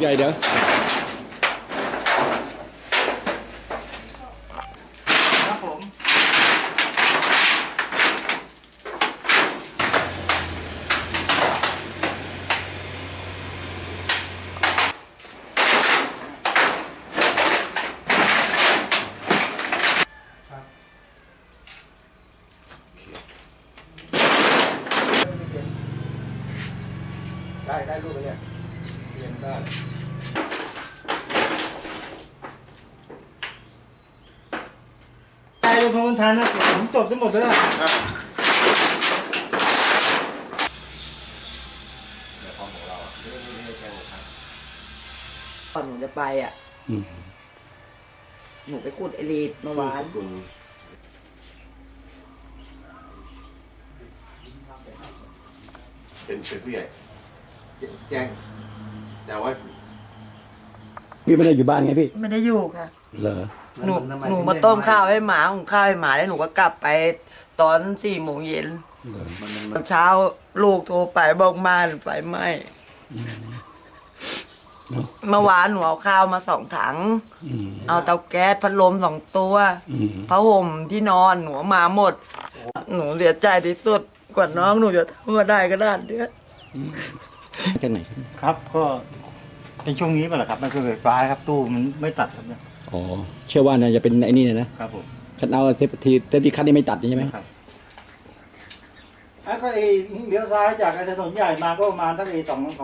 ใหญ่เดี๋ยว ครับผมได้ได้รูปไหมเนี่ยเรียนได้ใจลงทุนทันนะผมจบทั้งหมดไปแล้วครับเดี๋ยวพอของเราอะไม่ได้ไม่ได้แจ้งครับก่อนหนูจะไปอะอืมหนูไปขุดไอรีดเมื่อวานคุณเป็นเป็นผู้ใหญ่แจ้แจ้งแต่ว่า พี่ไม่ได้อยู่บ้านไงพี่ ไม่ได้อยู่ค่ะ เหรอ หนูหนูมาต้มข้าวให้หมาหุงข้าวให้หมาแล้วหนูก็กลับไปตอนสี่โมงเย็นเหรอตอนเช้าลูกโทรไปบอกมานไฟไหม้เนาะเมื่อวานหนูเอาข้าวมาสองถัง อืม เอาเตาแก๊สพัดลมสองตัวอืม ผ้าห่มที่นอนหนูเอามาหมด หนูเสียใจที่สุดกว่าน้องหนูจะทำมาได้ก็ได้เนี้ยจากไหนครับก็ เป็นช่วงนี้ป่ะล่ะครับมันคือไฟฟ้าครับตู้มันไม่ตัดครับเนี่ยอ๋อเชื่อว่าน่าจะเป็นไอ้นี่นะนะครับผมคันเอาเซฟทีเซฟทีคันนี้ไม่ตัดใช่ไหมครับแล้วก็ไอ้เลี้ยวซ้ายจากไอ้ถนนใหญ่มาก็ประมาณตั้งไอ้สอง